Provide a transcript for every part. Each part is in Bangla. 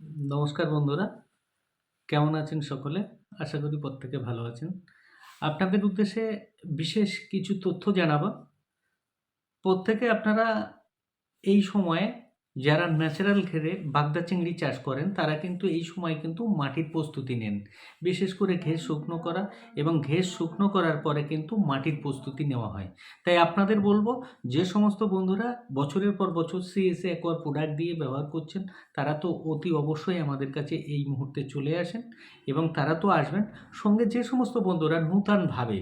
নমস্কার বন্ধুরা। কেমন আছেন সকলে? আশা করি প্রত্যেকে ভালো আছেন। আপনাদের উদ্দেশ্যে বিশেষ কিছু তথ্য জানাব। প্রত্যেকে আপনারা এই সময়ে যারা ন্যাচারাল ঘেরে বাগদা চিংড়ি চাষ করেন, তারা কিন্তু এই সময় কিন্তু মাটির প্রস্তুতি নেন। বিশেষ করে ঘেস শুকনো করা এবং ঘেস শুকনো করার পরে কিন্তু মাটির প্রস্তুতি নেওয়া হয়। তাই আপনাদের বলব, যে সমস্ত বন্ধুরা বছরের পর বছর সিএসএ একোয়ার প্রোডাক্ট দিয়ে ব্যবহার করছেন, তারা তো অতি অবশ্যই আমাদের কাছে এই মুহূর্তে চলে আসেন এবং তারা তো আসবেন। সঙ্গে যে সমস্ত বন্ধুরা নূতনভাবে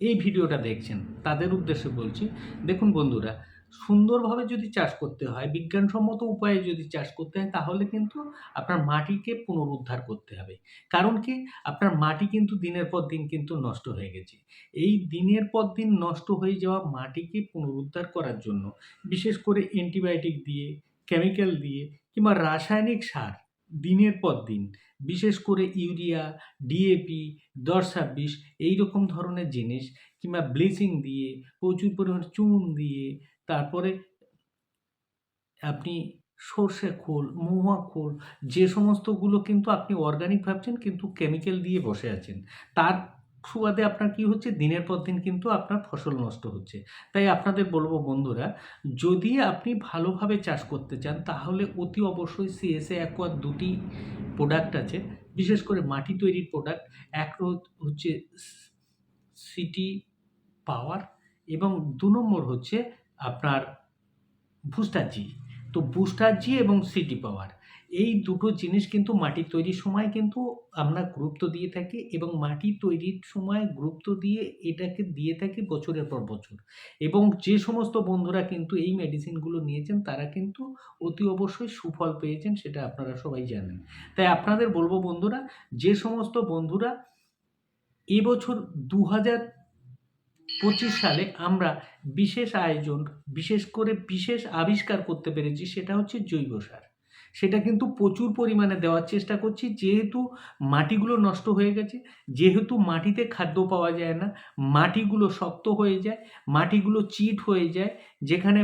এই ভিডিওটা দেখছেন, তাদের উদ্দেশ্যে বলছি, দেখুন বন্ধুরা সুন্দরভাবে যদি চাষ করতে হয়, বিজ্ঞানসম্মত উপায়ে যদি চাষ করতে হয়, তাহলে কিন্তু আপনার মাটিকে পুনরুদ্ধার করতে হবে। কারণ কি? আপনার মাটি কিন্তু দিনের পর দিন কিন্তু নষ্ট হয়ে গেছে। এই দিনের পর দিন নষ্ট হয়ে যাওয়া মাটিকে পুনরুদ্ধার করার জন্য বিশেষ করে অ্যান্টিবায়োটিক দিয়ে, কেমিক্যাল দিয়ে কিংবা রাসায়নিক সার দিনের পর দিন, বিশেষ করে ইউরিয়া ডিএপি দশ ছাব্বিশ, এইরকম ধরনের জিনিস কিংবা ব্লিচিং দিয়ে, প্রচুর পরিমাণে চুন দিয়ে তারপরে আপনি সর্ষে খোল, মহুয়া খোল, যে সমস্তগুলো কিন্তু আপনি অর্গানিক ভাবছেন কিন্তু কেমিক্যাল দিয়ে বসে আছেন। তার সুবাদে আপনার কি হচ্ছে? দিনের পর দিন কিন্তু আপনার ফসল নষ্ট হচ্ছে। তাই আপনাদের বলব বন্ধুরা, যদি আপনি ভালোভাবে চাষ করতে চান, তাহলে অতি অবশ্যই সিএসএ অ্যাকোয়ার দুটি প্রোডাক্ট আছে। বিশেষ করে মাটি তৈরির প্রোডাক্ট এক হচ্ছে সিটি পাওয়ার এবং দু নম্বর হচ্ছে আপনার বুস্টার জি তো বুস্টার জি এবং সিটি পাওয়ার এই দুটো জিনিস কিন্তু মাটি তৈরির সময় কিন্তু আমরা গুরুত্ব দিয়ে থাকি এবং মাটি তৈরির সময় গুরুত্ব দিয়ে এটাকে দিয়ে থাকি বছরের পর বছর। এবং যে সমস্ত বন্ধুরা কিন্তু এই মেডিসিনগুলো নিয়েছেন, তারা কিন্তু অতি অবশ্যই সুফল পেয়েছেন, সেটা আপনারা সবাই জানেন। তাই আপনাদের বলব বন্ধুরা, যে সমস্ত বন্ধুরা এবছর দু হাজার পঁচিশ সালে আমরা বিশেষ আয়োজন, বিশেষ করে বিশেষ আবিষ্কার করতে পেরেছি, সেটা হচ্ছে জৈব সার। সেটা কিন্তু প্রচুর পরিমাণে দেওয়ার চেষ্টা করছি, যেহেতু মাটিগুলো নষ্ট হয়ে গেছে, যেহেতু মাটিতে খাদ্য পাওয়া যায় না, মাটিগুলো শক্ত হয়ে যায়, মাটিগুলো চিট হয়ে যায় যেখানে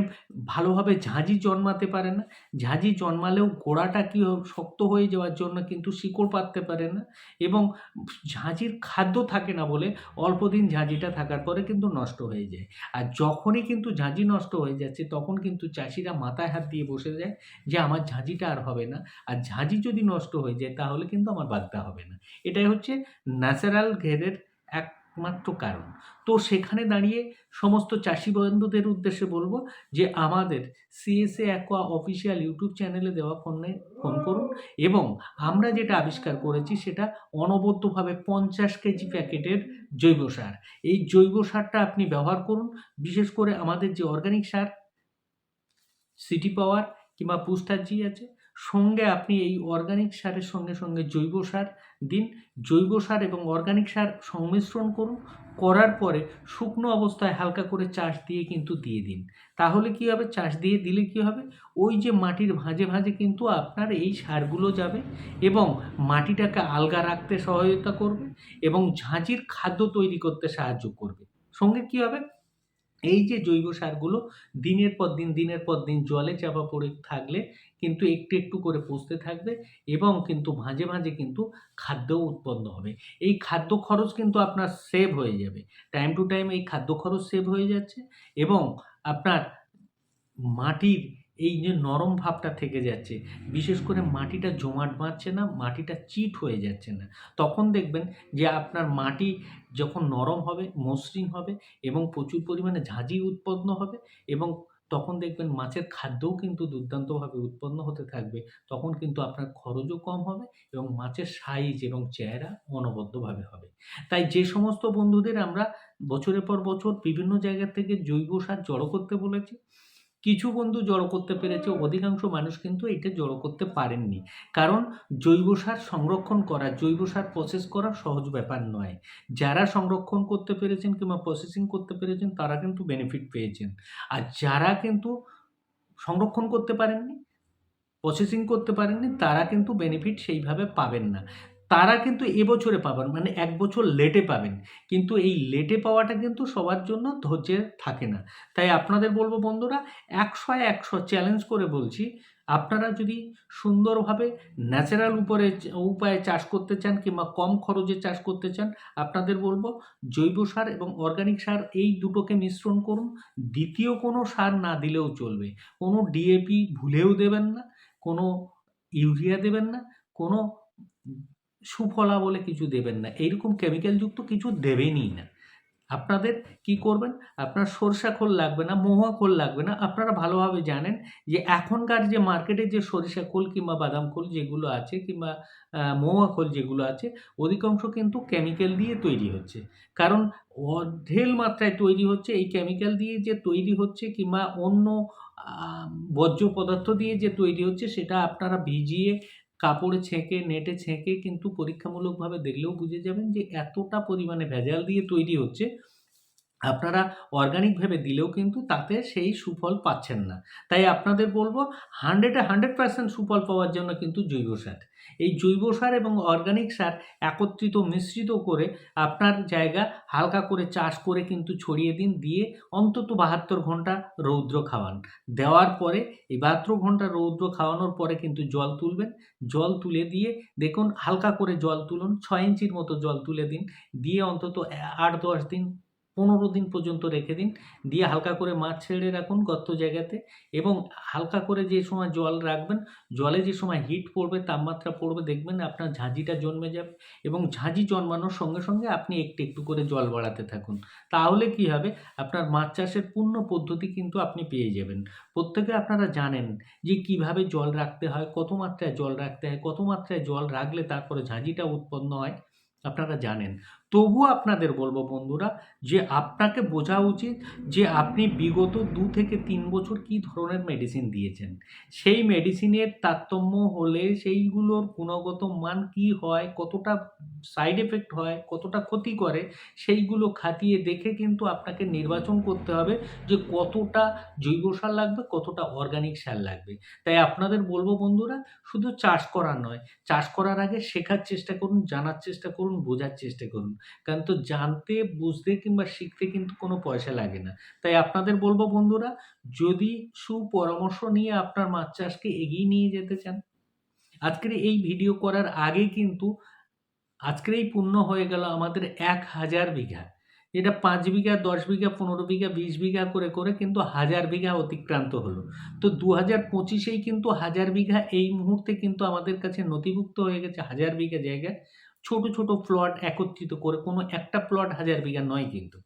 ভালোভাবে ঝাঁঝি জন্মাতে পারে না। ঝাঁঝি জন্মালেও গোড়াটা কি শক্ত হয়ে যাওয়ার জন্য কিন্তু শিকড় পাততে পারে না এবং ঝাঁঝির খাদ্য থাকে না বলে অল্প দিন ঝাঁঝিটা থাকার পরে কিন্তু নষ্ট হয়ে যায়। আর যখনই কিন্তু ঝাঁঝি নষ্ট হয়ে যাচ্ছে তখন কিন্তু চাষিরা মাথায় হাত দিয়ে বসে যায় যে আমার ঝাঁঝিটা আর হবে না। আর ঝাঁঝি যদি নষ্ট হয়ে যায় তাহলে কিন্তু আমার বাগদা হবে না। এটাই হচ্ছে ন্যাচারাল ঘেরের একমাত্র কারণ। তো সেখানে দাঁড়িয়ে সমস্ত চাষি বন্ধুদের উদ্দেশ্যে বলব যে, আমাদের সিএসএ অ্যাকোয়া অফিসিয়াল ইউটিউব চ্যানেলে দেওয়া ফোনে ফোন করুন এবং আমরা যেটা আবিষ্কার করেছি সেটা অনবদ্যভাবে পঞ্চাশ কেজি প্যাকেটের জৈব সার। এই জৈব সারটা আপনি ব্যবহার করুন, বিশেষ করে আমাদের যে অর্গানিক সার সিটি পাওয়ার কিংবা বুস্টার জি আছে সঙ্গে আপনি এই অর্গানিক সারের সঙ্গে সঙ্গে জৈব সার দিন। জৈব সার এবং অর্গানিক সার সংমিশ্রণ করুন, করার পরে শুকনো অবস্থায় হালকা করে চাষ দিয়ে কিন্তু দিয়ে দিন। তাহলে কি হবে? চাষ দিয়ে দিলে কি হবে? ওই যে মাটির ভাঁজে ভাঁজে কিন্তু আপনার এই সারগুলো যাবে এবং মাটিটাকে আলগা রাখতে সহায়তা করবে এবং ঝাঁঝির খাদ্য তৈরি করতে সাহায্য করবে। সঙ্গে কি হবে? এই যে জৈব সারগুলো দিনের পর দিন, দিনের পর দিন জলে চাপা পড়ে থাকলে কিন্তু একটু একটু করে পচতে থাকবে এবং কিন্তু মাঝে মাঝে কিন্তু খাদ্য উৎপন্ন হবে। এই খাদ্য খরচ কিন্তু আপনার সেভ হয়ে যাবে। টাইম টু টাইম এই খাদ্য খরচ সেভ হয়ে যাচ্ছে এবং আপনার মাটির এই যে নরম ভাবটা থেকে যাচ্ছে, বিশেষ করে মাটিটা জমাট বাঁধছে না, মাটিটা চিট হয়ে যাচ্ছে না। তখন দেখবেন যে আপনার মাটি যখন নরম হবে, মসৃণ হবে এবং প্রচুর পরিমাণে ঝাঁঝি উৎপন্ন হবে এবং তখন দেখবেন মাছের খাদ্যও কিন্তু দুর্দান্তভাবে উৎপন্ন হতে থাকবে। তখন কিন্তু আপনার খরচও কম হবে এবং মাছের সাইজ এবং চেহারা অনবদ্যভাবে হবে। তাই যে সমস্ত বন্ধুদের আমরা বছরের পর বছর বিভিন্ন জায়গা থেকে জৈব সার জড়ো করতে বলেছি কিছু বন্ধু জড়ো করতে পেরেছে, অধিকাংশ মানুষ কিন্তু এটা জড়ো করতে পারেননি। কারণ জৈব সার সংরক্ষণ করা, জৈব সার প্রসেস করা সহজ ব্যাপার নয়। যারা সংরক্ষণ করতে পেরেছেন কিংবা প্রসেসিং করতে পেরেছেন, তারা কিন্তু বেনিফিট পেয়েছেন। আর যারা কিন্তু সংরক্ষণ করতে পারেননি প্রসেসিং করতে পারেননি, তারা কিন্তু বেনিফিট সেইভাবে পাবেন না। তারা কিন্তু এবছরে পাবেন মানে এক বছর লেটে পাবেন। কিন্তু এই লেটে পাওয়াটা কিন্তু সবার জন্য ধৈর্যের থাকে না। তাই আপনাদের বলব বন্ধুরা, একশো একশো চ্যালেঞ্জ করে বলছি, আপনারা যদি সুন্দরভাবে ন্যাচারাল উপরে উপায়ে চাষ করতে চান কিংবা কম খরচে চাষ করতে চান, আপনাদের বলব জৈব সার এবং অর্গানিক সার এই দুটোকে মিশ্রণ করুন। দ্বিতীয় কোনো সার না দিলেও চলবে। কোনো ডিএপি ভুলেও দেবেন না, কোনো ইউরিয়া দেবেন না, কোনো সুফলা বলে কিছু দেবেন না। এইরকম কেমিক্যালযুক্ত কিছু দেবেনই না। আপনাদের কি করবেন? আপনার সরষা খোল লাগবে না মহুয়া খোল লাগবে না। আপনারা ভালোভাবে জানেন যে এখনকার যে মার্কেটে যে সরিষা খোল কিংবা বাদাম খোল যেগুলো আছে কিংবা মহুয়া খোল যেগুলো আছে, অধিকাংশ কিন্তু কেমিক্যাল দিয়ে তৈরি হচ্ছে। কারণ অঢেল মাত্রায় তৈরি হচ্ছে, এই কেমিক্যাল দিয়ে যে তৈরি হচ্ছে কিংবা অন্য বর্জ্য পদার্থ দিয়ে যে তৈরি হচ্ছে, সেটা আপনারা ভিজিয়ে কাপড়ে ছেঁকে, নেটে ছেঁকে কিন্তু পরীক্ষামূলকভাবে দেখলেও বুঝে যাবেন যে এতটা পরিমাণে ভেজাল দিয়ে তৈরি হচ্ছে আপনারা অর্গানিক ভেবে দিলেও কিন্তু তাতে সেই সুফল পাচ্ছেন না। তাই আপনাদের বলব হান্ড্রেডে হান্ড্রেড পার্সেন্ট সুফল পাওয়ার জন্য কিন্তু জৈব সার। এই জৈব সার এবং অর্গানিক সার একত্রিত মিশ্রিত করে আপনার জায়গা হালকা করে চাষ করে কিন্তু ছড়িয়ে দিন, দিয়ে অন্তত বাহাত্তর ঘণ্টা রৌদ্র খাওয়ান। দেওয়ার পরে, এই বাহাত্তর ঘণ্টা রৌদ্র খাওয়ানোর পরে কিন্তু জল তুলবেন। জল তুলে দিয়ে দেখুন, হালকা করে জল তুলুন, ছয় ইঞ্চির মতো জল তুলে দিন, দিয়ে অন্তত আট দশ দিন পনেরো দিন পর্যন্ত রেখে দিন। দিয়ে হালকা করে মাছ ছেড়ে রাখুন গর্ত জায়গাতে এবং হালকা করে যে সময় জল রাখবেন, জলে যে সময় হিট পড়বে, তাপমাত্রা পড়বে, দেখবেন আপনার ঝাঁঝিটা জন্মে যাবে এবং ঝাঁঝি জন্মানোর সঙ্গে সঙ্গে আপনি একটু একটু করে জল বাড়াতে থাকুন। তাহলে কি হবে? আপনার মাছ চাষের পূর্ণ পদ্ধতি কিন্তু আপনি পেয়ে যাবেন। প্রত্যেকে আপনারা জানেন যে কীভাবে জল রাখতে হয়, কত মাত্রায় জল রাখতে হয়, কত মাত্রায় জল রাখলে তারপরে ঝাঁঝিটা উৎপন্ন হয়, আপনারা জানেন। তবুও আপনাদের বলব বন্ধুরা যে আপনাকে বোঝা উচিত যে আপনি বিগত দু থেকে তিন বছর কি ধরনের মেডিসিন দিয়েছেন। সেই মেডিসিনের তারতম্য হলে সেইগুলোর গুণগত মান কি হয়, কতটা সাইড এফেক্ট হয়, কতটা ক্ষতি করে, সেইগুলো খাতিয়ে দেখে কিন্তু আপনাকে নির্বাচন করতে হবে যে কতটা জৈব সার লাগবে, কতটা অর্গানিক সার লাগবে। তাই আপনাদের বলব বন্ধুরা, শুধু চাষ করা নয়, চাষ করার আগে শেখার চেষ্টা করুন, জানার চেষ্টা করুন, বোঝার চেষ্টা করুন। কারণ তো জানতে, বুঝতে কিংবা শিখতে কিন্তু কোনো পয়সা লাগে না। তাই আপনাদের বলব বন্ধুরা, যদি সুপরামর্শ নিয়ে আপনার মাছ চাষকে এগিয়ে নিয়ে যেতে চান, আজকের এই ভিডিও করার আগে কিন্তু আজকের এই পূর্ণ হয়ে গেল আমাদের এক হাজার বিঘা। এটা পাঁচ বিঘা, দশ বিঘা, পনেরো বিঘা, বিশ বিঘা করে করে কিন্তু হাজার বিঘা অতিক্রান্ত হলো। তো দু হাজার পঁচিশেই কিন্তু হাজার বিঘা এই মুহূর্তে কিন্তু আমাদের কাছে নথিভুক্ত হয়ে গেছে হাজার বিঘা জায়গা ছোট ছোট প্লট একত্রিত করে, কোনো একটা প্লট হাজার বিঘা নয় কিন্তু।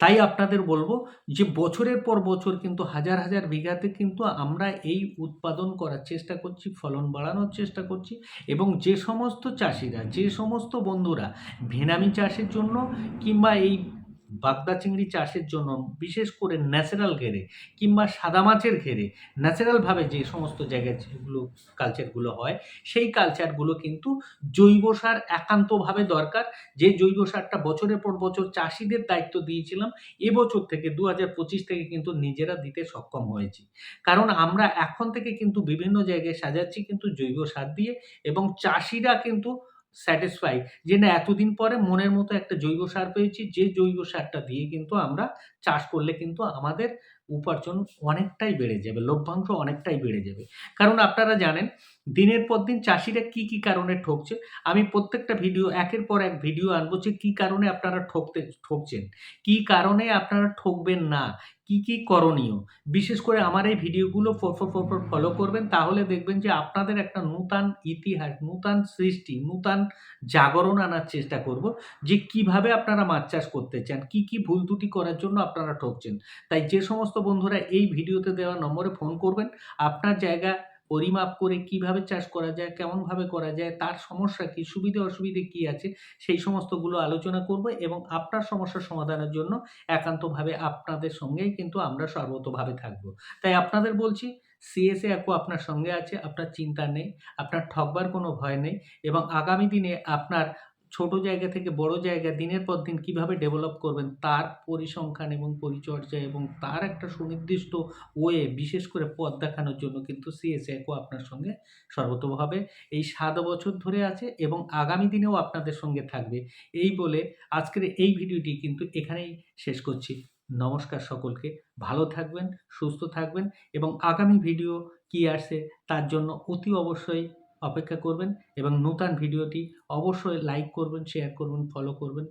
তাই আপনাদের বলব যে বছরের পর বছর কিন্তু হাজার হাজার বিঘাতে কিন্তু আমরা এই উৎপাদন করার চেষ্টা করছি, ফলন বাড়ানোর চেষ্টা করছি এবং যে সমস্ত চাষিরা, যে সমস্ত বন্ধুরা, ভেনামি চাষের জন্য কিংবা এই বাগদা চিংড়ি চাষের জন্য, বিশেষ করে ন্যাচারাল ঘেরে কিংবা সাদা মাছের ঘেরে ন্যাচারালভাবে যে সমস্ত জায়গায় যেগুলো কালচারগুলো হয়, সেই কালচারগুলো কিন্তু জৈব সার একান্তভাবে দরকার। যে জৈব সারটা বছরের পর বছর চাষিদের দায়িত্ব দিয়েছিলাম এবছর থেকে দু হাজার পঁচিশ থেকে কিন্তু নিজেরা দিতে সক্ষম হয়েছি। কারণ আমরা এখন থেকে কিন্তু বিভিন্ন জায়গায় সাজাচ্ছি কিন্তু জৈব সার দিয়ে এবং চাষিরা কিন্তু স্যাটিসফাই যে না, এতদিন পরে মনের মতো একটা জৈব সার পেয়েছি, যে জৈব সারটা দিয়ে কিন্তু আমরা চাষ করলে কিন্তু আমাদের উপার্জন অনেকটাই বেড়ে যাবে, লভ্যাংশ অনেকটাই বেড়ে যাবে। কারণ আপনারা জানেন, দিনের পর দিন চাষিরা কি কি কারণে ঠকছে? আমি প্রত্যেকটা ভিডিও, একের পর এক ভিডিও আনব যে কী কারণে আপনারা ঠকতে, ঠকছেন। কী কারণে আপনারা ঠকবেন না? কি কি করণীয়? বিশেষ করে আমার এই ভিডিওগুলো ফোর ফোর ফলো করবেন, তাহলে দেখবেন যে আপনাদের একটা নূতন ইতিহাস, নূতন সৃষ্টি, নূতন জাগরণ আনার চেষ্টা করব যে কীভাবে আপনারা মাছ চাষ করতে চান, কি কি ভুল ত্রুটি করার জন্য আপনারা ঠকছেন। তাই যে সমস্ত বন্ধুরা এই ভিডিওতে দেওয়া নম্বরে ফোন করবেন। আপনার জায়গা পরিমাপ করে কীভাবে চাষ করা যায়, কেমনভাবে করা যায়, তার সমস্যা কি, সুবিধে অসুবিধে কি আছে, সেই সমস্তগুলো আলোচনা করব এবং আপনার সমস্যার সমাধানের জন্য একান্তভাবে আপনাদের সঙ্গেই কিন্তু আমরা সর্বতভাবে থাকব। তাই আপনাদের বলছি সিএসএ অ্যাকো আপনার সঙ্গে আছে, আপনার চিন্তা নেই, আপনার ঠকবার কোনো ভয় নেই এবং আগামী দিনে আপনার ছোট জায়গা থেকে বড় জায়গা দিনের পর দিন কীভাবে ডেভেলপ করবেন, তার পরিসংখ্যান এবং পরিচর্যা এবং তার একটা সুনির্দিষ্ট ওয়ে বিশেষ করে পথ দেখানোর জন্য কিন্তু সিএসএকো আপনার সঙ্গে সর্বতোভাবে এই সাত বছর ধরে আছে এবং আগামী দিনেও আপনাদের সঙ্গে থাকবে। এই বলে আজকের এই ভিডিওটি কিন্তু এখানেই শেষ করছি। নমস্কার সকলকে, ভালো থাকবেন, সুস্থ থাকবেন এবং আগামী ভিডিও কি আসছে তার জন্য অতি অবশ্যই অপেক্ষা করবেন এবং নূতন ভিডিওটি অবশ্যই লাইক করবেন শেয়ার করবেন ফলো করবেন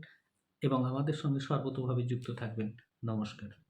এবং আমাদের সঙ্গে সর্বতোভাবে যুক্ত থাকবেন। নমস্কার।